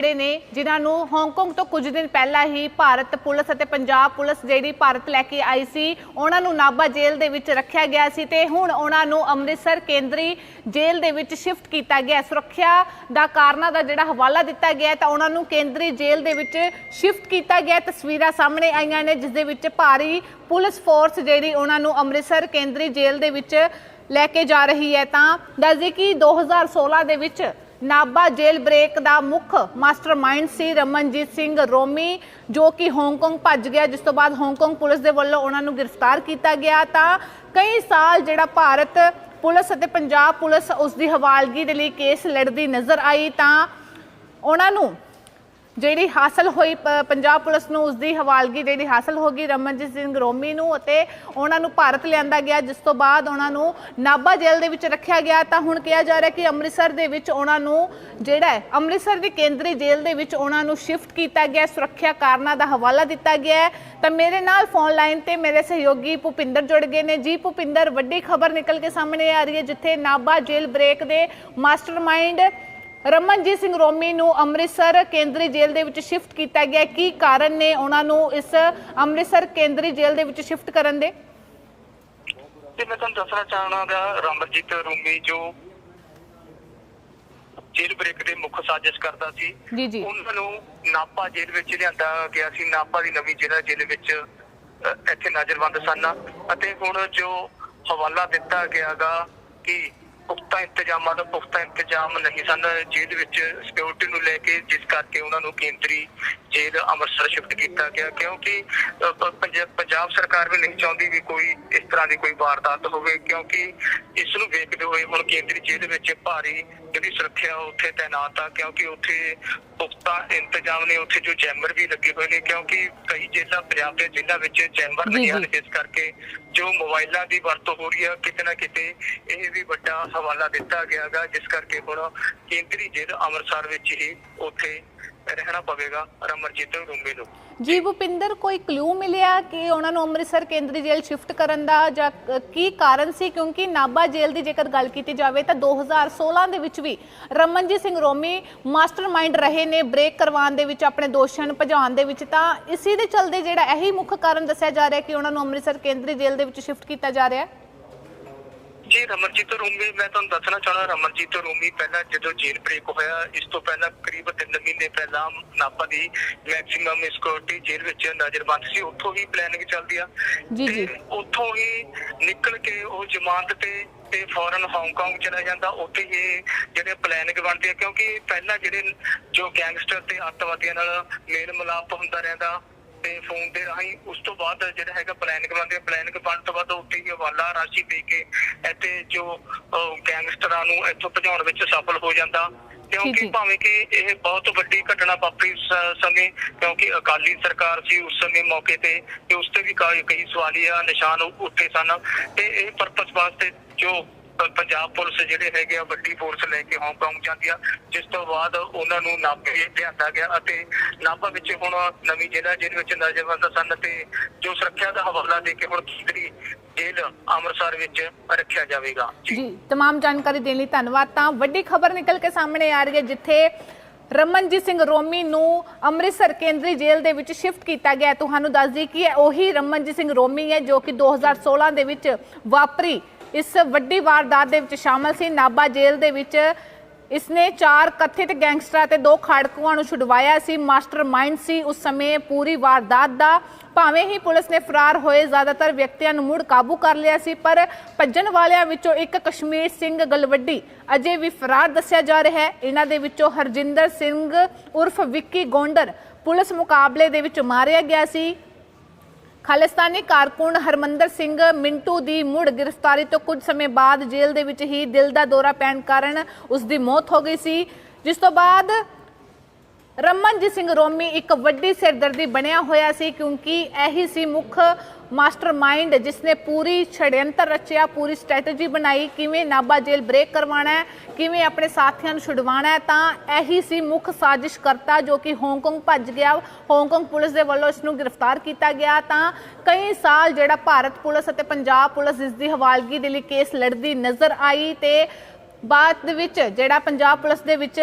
ਜਿਹੜੇ ਨੇ, ਜਿਨ੍ਹਾਂ ਨੂੰ ਹਾਂਗਕਾਂਗ ਤੋਂ ਕੁਝ ਦਿਨ ਪਹਿਲਾਂ ਹੀ ਭਾਰਤ ਪੁਲਿਸ ਅਤੇ ਪੰਜਾਬ ਪੁਲਿਸ ਜਿਹੜੀ ਭਾਰਤ ਲੈ ਕੇ ਆਈ ਸੀ, ਉਹਨਾਂ ਨੂੰ ਨਾਭਾ ਜੇਲ੍ਹ ਦੇ ਵਿੱਚ ਰੱਖਿਆ ਗਿਆ ਸੀ ਤੇ ਹੁਣ ਉਹਨਾਂ ਨੂੰ ਅੰਮ੍ਰਿਤਸਰ ਕੇਂਦਰੀ ਜੇਲ੍ਹ ਦੇ ਵਿੱਚ ਸ਼ਿਫਟ ਕੀਤਾ ਗਿਆ। ਸੁਰੱਖਿਆ ਦਾ ਕਾਰਨਾਂ ਦਾ ਜਿਹੜਾ ਹਵਾਲਾ ਦਿੱਤਾ ਗਿਆ ਤਾਂ ਉਹਨਾਂ ਨੂੰ ਕੇਂਦਰੀ ਜੇਲ੍ਹ ਦੇ ਵਿੱਚ ਸ਼ਿਫਟ ਕੀਤਾ ਗਿਆ। ਤਸਵੀਰਾਂ ਸਾਹਮਣੇ ਆਈਆਂ ਨੇ, ਜਿਸ ਦੇ ਵਿੱਚ ਭਾਰੀ ਪੁਲਿਸ ਫੋਰਸ ਜਿਹੜੀ ਉਹਨਾਂ ਨੂੰ ਅੰਮ੍ਰਿਤਸਰ ਕੇਂਦਰੀ ਜੇਲ੍ਹ ਦੇ ਵਿੱਚ ਲੈ ਕੇ ਜਾ ਰਹੀ ਹੈ। ਤਾਂ ਦੱਸਦੇ ਕਿ 2016 ਦੇ ਵਿੱਚ ਨਾਭਾ ਜੇਲ੍ਹ ਬ੍ਰੇਕ ਦਾ ਮੁੱਖ ਮਾਸਟਰਮਾਈਂਡ ਸੀ ਰਮਨਜੀਤ ਸਿੰਘ ਰੋਮੀ, ਜੋ ਕਿ ਹਾਂਗਕਾਂਗ ਭੱਜ ਗਿਆ। ਜਿਸ ਤੋਂ ਬਾਅਦ ਹਾਂਗਕਾਂਗ ਪੁਲਿਸ ਦੇ ਵੱਲੋਂ ਉਹਨਾਂ ਨੂੰ ਗ੍ਰਿਫਤਾਰ ਕੀਤਾ ਗਿਆ ਤਾਂ ਕਈ ਸਾਲ ਜਿਹੜਾ ਭਾਰਤ ਪੁਲਿਸ ਅਤੇ ਪੰਜਾਬ ਪੁਲਿਸ ਉਸ ਦੀ ਹਵਾਲਗੀ ਦੇ ਲਈ ਕੇਸ ਲੜਦੀ ਨਜ਼ਰ ਆਈ ਤਾਂ ਉਹਨਾਂ ਨੂੰ ਜਿਹੜੀ ਹਾਸਲ ਹੋਈ ਪੰਜਾਬ ਪੁਲਿਸ ਨੂੰ ਉਸ ਦੀ ਹਵਾਲਗੀ ਜਿਹੜੀ ਹਾਸਲ ਹੋ ਗਈ, ਰਮਨਜੀਤ ਸਿੰਘ ਰੋਮੀ ਨੂੰ ਅਤੇ ਉਹਨਾਂ ਨੂੰ ਭਾਰਤ ਲਿਆਂਦਾ ਗਿਆ, ਜਿਸ ਤੋਂ ਬਾਅਦ ਉਹਨਾਂ ਨੂੰ ਨਾਭਾ ਜੇਲ੍ਹ ਦੇ ਵਿੱਚ ਰੱਖਿਆ ਗਿਆ। ਤਾਂ ਹੁਣ ਕਿਹਾ ਜਾ ਰਿਹਾ ਕਿ ਅੰਮ੍ਰਿਤਸਰ ਦੇ ਵਿੱਚ ਉਹਨਾਂ ਨੂੰ ਜਿਹੜਾ ਅੰਮ੍ਰਿਤਸਰ ਦੀ ਕੇਂਦਰੀ ਜੇਲ੍ਹ ਦੇ ਵਿੱਚ ਉਹਨਾਂ ਨੂੰ ਸ਼ਿਫਟ ਕੀਤਾ ਗਿਆ, ਸੁਰੱਖਿਆ ਕਾਰਨਾਂ ਦਾ ਹਵਾਲਾ ਦਿੱਤਾ ਗਿਆ ਤਾਂ ਮੇਰੇ ਨਾਲ ਫੋਨ ਲਾਈਨ ਤੇ ਮੇਰੇ ਸਹਿਯੋਗੀ ਭੁਪਿੰਦਰ ਜੁੜ ਗਏ ਨੇ। ਜੀ ਭੁਪਿੰਦਰ, ਵੱਡੀ ਖਬਰ ਨਿਕਲ ਕੇ ਸਾਹਮਣੇ ਆ ਰਹੀ ਹੈ, ਜਿੱਥੇ ਨਾਭਾ ਜੇਲ੍ਹ ਬ੍ਰੇਕ ਦੇ ਮਾਸਟਰਮਾਈਂਡ ਰਮਨਜੀਤ ਸਿੰਘ ਰੋਮੀ ਨੂੰ ਅੰਮ੍ਰਿਤਸਰ ਕੇਂਦਰੀ ਜੇਲ੍ਹ ਦੇ ਵਿੱਚ ਸ਼ਿਫਟ ਕੀਤਾ ਗਿਆ। ਕੀ ਕਾਰਨ ਨੇ ਉਹਨਾਂ ਨੂੰ ਇਸ ਅੰਮ੍ਰਿਤਸਰ ਕੇਂਦਰੀ ਜੇਲ੍ਹ ਦੇ ਵਿੱਚ ਸ਼ਿਫਟ ਕਰਨ ਦੇ? ਤੇ ਮੈਂ ਤੁਹਾਨੂੰ ਦੱਸਣਾ ਚਾਹਣਾਗਾ ਰਮਨਜੀਤ ਰੂਮੀ ਜੋ ਜੇਲ੍ਹ ਬ੍ਰੇਕ ਦੇ ਮੁੱਖ ਸਾਜ਼ਿਸ਼ ਕਰਦਾ ਸੀ ਉਹਨਾਂ ਨੂੰ ਨਾਪਾ ਜੇਲ੍ਹ ਵਿੱਚ ਲਿਆਂਦਾ ਗਿਆ ਸੀ। ਨਾਪਾ ਦੀ ਨਵੀਂ ਜ਼ਿਲ੍ਹਾ ਜੇਲ੍ਹ ਵਿੱਚ ਇੱਥੇ ਨਜ਼ਰਬੰਦ ਸਨ। ਅਤੇ ਹੁਣ ਜੋ ਹਵਾਲਾ ਦਿੱਤਾ ਗਿਆਗਾ ਕਿ ਪੁਖਤਾ ਇੰਤਜ਼ਾਮਾਂ ਦਾ ਪੁਖਤਾ ਇੰਤਜ਼ਾਮ ਨਹੀਂ ਸਨ ਜੇਲ੍ਹ ਵਿੱਚ ਸਿਕਿਉਰਿਟੀ ਨੂੰ ਲੈ ਕੇ ਜਿਸ ਕਰਕੇ ਉਹਨਾਂ ਨੂੰ ਕੇਂਦਰੀ ਜੇਲ੍ਹ ਅੰਮ੍ਰਿਤਸਰ ਸ਼ਿਫਟ ਕੀਤਾ ਗਿਆ ਕਿਉਂਕਿ ਪੰਜਾਬ ਸਰਕਾਰ ਵੀ ਨਹੀਂ ਚਾਹੁੰਦੀ ਵੀ ਕੋਈ ਇਸ ਤਰ੍ਹਾਂ ਦੀ ਕੋਈ ਵਾਰਦਾਤ ਹੋਵੇ ਕਿਉਂਕਿ ਇਸ ਨੂੰ ਵੇਖਦੇ ਹੋਏ ਹੁਣ ਕੇਂਦਰੀ ਜੇਲ੍ਹ ਵਿੱਚ ਭਾਰੀ ਜਿਹੜੀ ਸੁਰੱਖਿਆ ਉੱਥੇ ਤਾਇਨਾਤ ਆ ਕਿਉਂਕਿ ਉੱਥੇ ਪੁਖਤਾ ਇੰਤਜ਼ਾਮ ਨੇ ਉੱਥੇ ਜੋ ਚੈਂਬਰ ਵੀ ਲੱਗੇ ਹੋਏ ਨੇ ਕਿਉਂਕਿ ਕਈ ਜੇਲ੍ਹਾਂ ਪੰਜਾਬ ਦੇ ਜ਼ਿਲ੍ਹਾ ਵਿੱਚ ਚੈਂਬਰ ਜੀ, ਨਹੀਂ ਹਨ। ਇਸ ਕਰਕੇ ਜੋ ਮੋਬਾਈਲਾਂ ਦੀ ਵਰਤੋਂ ਹੋ ਰਹੀ ਹੈ ਕਿਤੇ ਨਾ ਕਿਤੇ ਇਹ ਵੀ ਵੱਡਾ ਹਵਾਲਾ ਦਿੱਤਾ ਗਿਆਗਾ, ਜਿਸ ਕਰਕੇ ਹੁਣ ਕੇਂਦਰੀ ਜੇਲ੍ਹ ਅੰਮ੍ਰਿਤਸਰ ਵਿੱਚ ਹੀ ਉੱਥੇ ਰਹਿਣਾ ਪਵੇਗਾ ਰਮਰਜੀਤ ਰੂਮੀ ਨੂੰ। ਜੀ ਭੁਪਿੰਦਰ, ਕੋਈ ਕਲੂ ਮਿਲਿਆ ਕਿ ਉਹਨਾਂ ਨੂੰ ਅੰਮ੍ਰਿਤਸਰ ਕੇਂਦਰੀ ਜੇਲ੍ਹ ਸ਼ਿਫਟ ਕਰਨ ਦਾ ਜਾਂ ਕੀ ਕਾਰਨ ਸੀ? ਕਿਉਂਕਿ ਨਾਭਾ ਜੇਲ੍ਹ ਦੀ ਜੇਕਰ ਗੱਲ ਕੀਤੀ ਜਾਵੇ ਤਾਂ 2016 ਦੇ ਵਿੱਚ ਵੀ ਰਮਨਜੀਤ ਸਿੰਘ ਰੋਮੀ ਮਾਸਟਰਮਾਈਂਡ ਰਹੇ ਨੇ, ਬ੍ਰੇਕ ਕਰਵਾਉਣ ਦੇ ਵਿੱਚ ਆਪਣੇ ਦੋਸ਼ਾਂ ਨੂੰ ਭਜਾਉਣ ਦੇ ਵਿੱਚ। ਤਾਂ ਇਸੇ ਦੇ ਚਲਦੇ ਜਿਹੜਾ ਇਹੀ ਮੁੱਖ ਕਾਰਨ ਦੱਸਿਆ ਜਾ ਰਿਹਾ ਕਿ ਉਹਨਾਂ ਨੂੰ ਅੰਮ੍ਰਿਤਸਰ ਕੇਂਦਰੀ ਜੇਲ੍ਹ ਦੇ ਵਿੱਚ ਸ਼ਿਫਟ ਕੀਤਾ ਜਾ ਰਿਹਾ ਹੈ। ਜੀ ਰਮਨਜੀਤ ਰੂਮੀ ਮੈਂ ਤੁਹਾਨੂੰ ਦੱਸਣਾ ਚਾਹਣਾ ਰਮਨਜੀਤ ਰੂਮੀ ਪਹਿਲਾਂ ਜਦੋਂ ਜੇਲ੍ਹ ਬ੍ਰੇਕ ਹੋਇਆ ਇਸ ਤੋਂ ਪਹਿਲਾਂ ਕਰੀਬ 3 ਮਹੀਨੇ ਪਹਿਲਾਂ ਨਾਪਾ ਦੀ ਮੈਕਸਿਮਮ ਸਿਕਿਉਰਿਟੀ ਜੇਲ੍ਹ ਵਿੱਚ ਨਜ਼ਰਬੰਦ ਸੀ ਉੱਥੋਂ ਹੀ ਪਲੈਨਿੰਗ ਚੱਲਦੀ ਆ ਜੀ, ਜੀ। ਉੱਥੋਂ ਹੀ ਨਿਕਲ ਕੇ ਉਹ ਜ਼ਮਾਨਤ ਤੇ ਤੇ ਫੌਰਨ ਹਾਂਗਕਾਂਗ ਚਲਾ ਜਾਂਦਾ ਉੱਥੇ ਹੀ ਜਿਹੜੇ ਪਲੈਨਿੰਗ ਬਣਦੀ ਆ ਕਿਉਂਕਿ ਪਹਿਲਾਂ ਜਿਹੜੇ ਜੋ ਗੈਂਗਸਟਰ ਤੇ ਅੱਤਵਾਦੀਆਂ ਨਾਲ ਮੇਲ ਮਿਲਾਪ ਹੁੰਦਾ ਰਹਿੰਦਾ ਤੇ ਫੋਨ ਦੇ ਰਾਹੀਂ ਉਸ ਤੋਂ ਬਾਅਦ ਜਿਹੜਾ ਹੈਗਾ ਪਲੈਨਿੰਗ ਬਣਦੀ ਹੈ ਪਲੈਨਿੰਗ ਬਣਨ ਤੋਂ ਬਾਅਦ ਉੱਥੇ ਹੀ ਹਵਾਲਾ ਰਾਸ਼ੀ ਦੇ ਕੇ ਇੱਥੇ ਜੋ ਗੈਂਗਸਟਰਾਂ ਨੂੰ ਇੱਥੋਂ ਭਜਾਉਣ ਵਿੱਚ ਸਫਲ ਹੋ ਜਾਂਦਾ ਕਿਉਂਕਿ। ਭਾਵੇਂ ਕਿ ਇਹ ਬਹੁਤ ਵੱਡੀ ਘਟਨਾ ਵਾਪਰੀ ਸਮੇਂ ਕਿਉਂਕਿ ਅਕਾਲੀ ਸਰਕਾਰ ਸੀ ਉਸ ਸਮੇਂ ਮੌਕੇ ਤੇ ਤੇ ਉਸ ਤੇ ਵੀ ਕਈ ਸਵਾਲੀਆ ਨਿਸ਼ਾਨ ਉੱਠੇ ਸਨ ਤੇ ਇਹ ਪਰਪਸ ਵਾਸਤੇ ਜੋ ਪੰਜਾਬ ਪੁਲਿਸ ਜਿਹੜੇ ਹੈਗੇ ਆ ਵੱਡੀ ਫੋਰਸ ਲੈ ਕੇ ਹਾਂਗਕਾਂਗ ਜਾਂਦੀ ਆ ਜਿਸ ਤੋਂ ਬਾਅਦ ਉਹਨਾਂ ਨੂੰ ਨਾਭੇ ਲਿਆਂਦਾ ਗਿਆ ਅਤੇ ਨਾਭਾ ਵਿੱਚ ਹੁਣ ਨਵੀਂ ਜ਼ਿਲ੍ਹਾ ਜੇਲ੍ਹ ਵਿੱਚ ਨਜ਼ਰਬੰਦ ਸਨ ਤੇ ਜੋ ਸੁਰੱਖਿਆ ਦਾ ਹਵਾਲਾ ਦੇ ਕੇ ਹੁਣ ਕੇਂਦਰੀ ਜੇਲ੍ਹ ਅੰਮ੍ਰਿਤਸਰ ਵਿੱਚ ਰੱਖਿਆ ਜਾਵੇਗਾ ਜੀ ਜੀ तमाम ਜਾਣਕਾਰੀ ਦੇਣ ਲਈ ਧੰਨਵਾਦ ਤਾਂ ਵੱਡੀ ਖਬਰ ਨਿਕਲ ਕੇ ਸਾਹਮਣੇ ਆ ਰਹੀ ਹੈ ਜਿੱਥੇ ਰਮਨਜੀਤ ਸਿੰਘ ਰੋਮੀ ਨੂੰ ਅੰਮ੍ਰਿਤਸਰ ਕੇਂਦਰੀ ਜੇਲ੍ਹ ਦੇ ਵਿੱਚ ਸ਼ਿਫਟ ਕੀਤਾ ਗਿਆ ਹੈ। ਤੁਹਾਨੂੰ ਦੱਸ ਦਈਏ ਕਿ ਇਹ ਉਹੀ ਰਮਨਜੀਤ ਸਿੰਘ ਰੋਮੀ ਹੈ ਜੋ ਕਿ 2016 ਦੇ ਵਿੱਚ ਵਾਪਰੀ ਇਸ ਵੱਡੀ ਵਾਰਦਾਤ ਦੇ ਵਿੱਚ ਸ਼ਾਮਲ ਸੀ ਨਾਭਾ ਜੇਲ੍ਹ ਦੇ ਵਿੱਚ ਇਸਨੇ ਚਾਰ ਕਥਿਤ ਗੈਂਗਸਟਰਾਂ ਤੇ ਦੋ ਖਾੜਕੂਆਂ ਨੂੰ ਛੁਡਵਾਇਆ ਸੀ। ਮਾਸਟਰਮਾਈਂਡ ਸੀ। ਉਸ ਸਮੇਂ ਪੂਰੀ ਵਾਰਦਾਤ ਦਾ ਭਾਵੇਂ ਹੀ ਪੁਲਿਸ ਨੇ ਫਰਾਰ ਹੋਏ, ਜ਼ਿਆਦਾਤਰ ਵਿਅਕਤੀਆਂ ਨੂੰ ਮੁੜ ਕਾਬੂ ਕਰ ਲਿਆ ਸੀ, ਪਰ ਭੱਜਣ ਵਾਲਿਆਂ ਵਿੱਚੋਂ ਇੱਕ ਕਸ਼ਮੀਰ ਸਿੰਘ ਗਲਵੱਡੀ ਅਜੇ ਵੀ ਫਰਾਰ ਦੱਸਿਆ ਜਾ ਰਿਹਾ ਹੈ। ਇਹਨਾਂ ਦੇ ਵਿੱਚੋਂ ਹਰਜਿੰਦਰ ਸਿੰਘ ਉਰਫ ਵਿੱਕੀ ਗੋਂਡਰ ਪੁਲਿਸ ਮੁਕਾਬਲੇ ਦੇ ਵਿੱਚ ਮਾਰਿਆ ਗਿਆ ਸੀ। ਖਾਲਿਸਤਾਨੀ ਕਾਰਕੁਨ ਹਰਮੰਦਰ ਸਿੰਘ ਮਿੰਟੂ ਦੀ ਮੁੜ ਗ੍ਰਿਫਤਾਰੀ ਤੋਂ ਕੁਝ ਸਮੇਂ ਬਾਅਦ ਜੇਲ੍ਹ ਦੇ ਵਿੱਚ ਹੀ ਦਿਲ ਦਾ ਦੌਰਾ ਪੈਣ ਕਾਰਨ ਉਸ ਦੀ ਮੌਤ ਹੋ ਗਈ ਸੀ। ਜਿਸ ਤੋਂ ਬਾਅਦ ਰਮਨਜੀਤ ਸਿੰਘ ਰੋਮੀ ਇੱਕ ਵੱਡੀ ਸਿਰਦਰਦੀ ਬਣਿਆ ਹੋਇਆ ਸੀ ਕਿਉਂਕਿ ਇਹੀ ਸੀ ਮੁੱਖ ਮਾਸਟਰਮਾਈਂਡ ਜਿਸ ਨੇ ਪੂਰੀ ਛੜਯੰਤਰ ਰਚਿਆ, ਪੂਰੀ ਸਟ੍ਰੈਟਜੀ ਬਣਾਈ, ਕਿਵੇਂ ਨਾਭਾ ਜੇਲ੍ਹ ਬ੍ਰੇਕ ਕਰਵਾਉਣਾ ਹੈ, ਕਿਵੇਂ ਆਪਣੇ ਸਾਥੀਆਂ ਨੂੰ ਛੁਡਵਾਉਣਾ ਹੈ, ਤਾਂ ਇਹੀ ਸੀ ਮੁੱਖ ਸਾਜ਼ਿਸ਼ ਕਰਤਾ ਜੋ ਕਿ ਹਾਂਗਕਾਂਗ ਭੱਜ ਗਿਆ। ਹਾਂਗਕਾਂਗ ਪੁਲਿਸ ਦੇ ਵੱਲੋਂ ਇਸ ਨੂੰ ਗ੍ਰਿਫਤਾਰ ਕੀਤਾ ਗਿਆ। ਤਾਂ ਕਈ ਸਾਲ ਜਿਹੜਾ ਭਾਰਤ ਪੁਲਿਸ ਅਤੇ ਪੰਜਾਬ ਪੁਲਿਸ ਇਸ ਦੀ ਹਵਾਲਗੀ ਦੇ ਲਈ ਕੇਸ ਲੜਦੀ ਨਜ਼ਰ ਆਈ ਤੇ ਬਾਅਦ ਦੇ ਵਿੱਚ ਜਿਹੜਾ ਪੰਜਾਬ ਪੁਲਿਸ ਦੇ ਵਿੱਚ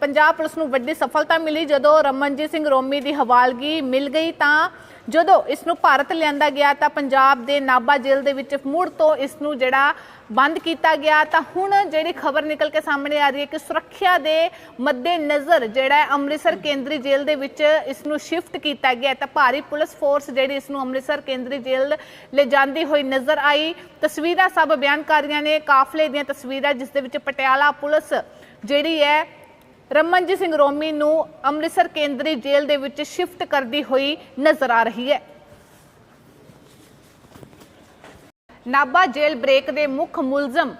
ਪੰਜਾਬ ਪੁਲਿਸ ਨੂੰ ਵੱਡੀ ਸਫਲਤਾ ਮਿਲੀ ਜਦੋਂ ਰਮਨਜੀਤ ਸਿੰਘ ਰੋਮੀ ਦੀ ਹਵਾਲਗੀ ਮਿਲ ਗਈ ਤਾਂ ਜਦੋਂ ਇਸ ਨੂੰ ਭਾਰਤ ਲਿਆਂਦਾ ਗਿਆ ਤਾਂ ਪੰਜਾਬ ਦੇ ਨਾਭਾ ਜੇਲ੍ਹ ਦੇ ਵਿੱਚ ਮੁੜ ਤੋਂ ਇਸ ਨੂੰ ਜਿਹੜਾ ਬੰਦ ਕੀਤਾ ਗਿਆ। ਤਾਂ ਹੁਣ ਜਿਹੜੀ ਖਬਰ ਨਿਕਲ ਕੇ ਸਾਹਮਣੇ ਆ ਰਹੀ ਹੈ ਕਿ ਸੁਰੱਖਿਆ ਦੇ ਮੱਦੇ ਨਜ਼ਰ ਜਿਹੜਾ ਅੰਮ੍ਰਿਤਸਰ ਕੇਂਦਰੀ ਜੇਲ੍ਹ ਦੇ ਵਿੱਚ ਇਸ ਨੂੰ ਸ਼ਿਫਟ ਕੀਤਾ ਗਿਆ ਤਾਂ ਭਾਰੀ ਪੁਲਿਸ ਫੋਰਸ ਜਿਹੜੀ ਇਸ ਨੂੰ ਅੰਮ੍ਰਿਤਸਰ ਕੇਂਦਰੀ ਜੇਲ੍ਹ ਲੈ ਜਾਂਦੀ ਹੋਈ ਨਜ਼ਰ ਆਈ। ਤਸਵੀਰਾਂ ਸਭ ਬਿਆਨਕਾਰੀਆਂ ਨੇ। ਕਾਫਲੇ ਦੀਆਂ ਤਸਵੀਰਾਂ ਜਿਸ ਦੇ ਵਿੱਚ ਪਟਿਆਲਾ ਪੁਲਿਸ ਜਿਹੜੀ ਹੈ ਰਮਨਜੀਤ ਸਿੰਘ ਰੋਮੀ ਨੂੰ ਅੰਮ੍ਰਿਤਸਰ ਕੇਂਦਰੀ ਜੇਲ੍ਹ ਦੇ ਵਿੱਚ ਸ਼ਿਫਟ ਕਰਦੀ ਹੋਈ ਨਜ਼ਰ ਆ ਰਹੀ ਹੈ। ਨਾਭਾ ਜੇਲ੍ਹ ਬ੍ਰੇਕ ਦੇ ਮੁੱਖ ਮੁਲਜ਼ਮ